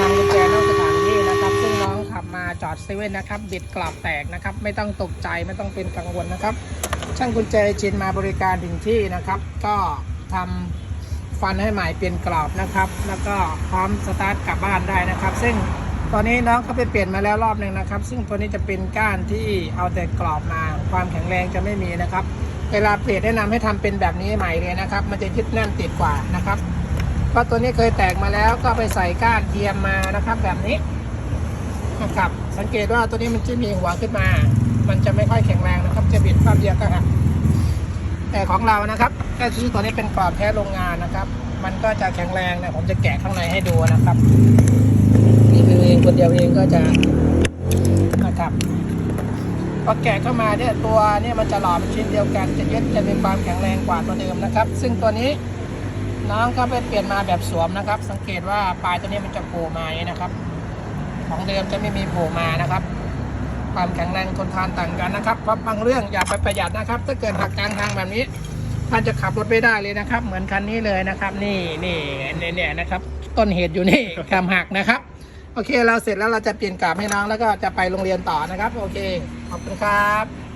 การทำกุญแจนอกสถานที่นะครับซึ่งน้องขับมาจอดเซเว่นนะครับ บิดกลับแตกนะครับ ไม่ต้องตกใจไม่ต้องเป็นกังวลนะครับ ช่างกุญแจชินมาบริการถึงที่นะครับ ก็ทำฟันให้ใหม่เปลี่ยนกรอบนะครับ แล้วก็พร้อมสตาร์ทกลับบ้านได้นะครับ ซึ่งตอนนี้น้องเขาไปเปลี่ยนมาแล้วรอบหนึ่งนะครับ ซึ่งตัวนี้จะเป็นก้านที่เอาแต่กรอบมาความแข็งแรงจะไม่มีนะครับ เวลาเปลี่ยนแนะนำให้ทำเป็นแบบนี้ใหม่เลยนะครับ มันจะยึดแน่นติดกว่านะครับ เพราะตัวนี้เคยแตกมาแล้วก็ไปใส่ก้านเทียมมานะครับ แบบนี้นะครับสังเกตว่าตัวนี้มันจะมีหัวขึ้นมา มันจะไม่ค่อยแข็งแรงนะครับ จะบิดความเดียวก็หักแต่ของเรานะครับ ก็คือตัวนี้เป็นกรอบแท้โรงงานนะครับ มันก็จะแข็งแรงนะผมจะแกะข้างในให้ดูนะครับนี่คือเองคนเดียวเองก็จะนะครับพอแกะเข้ามาเนี่ยตัวเนี่ยมันจะหล่อเป็นชิ้นเดียวกัน จะยึดจะมีความแข็งแรงกว่าตัวเดิมนะครับ ซึ่งตัวนี้ น้องก็ไปเปลี่ยนมาแบบสวมนะครับ สังเกตว่าปลายตัวนี้มันจะโผล่มาอย่างนี้นะครับ ของเดิมจะไม่มีโผล่มานะครับ ความแข็งแรงทนทานต่างกันนะครับเพราะบางเรื่องอย่าไปประหยัดนะครับ ถ้าเกิดหักกลางทางแบบนี้ท่านจะขับรถไม่ได้เลยนะครับ เหมือนคันนี้เลยนะครับ นี่นี่เนี่ยเนี่ยนะครับ ต้นเหตุอยู่นี่คำหักนะครับ โอเคเราเสร็จแล้วเราจะเปลี่ยนกราบให้น้องแล้วก็จะไปโรงเรียนต่อนะครับ โอเค ขอบคุณครับ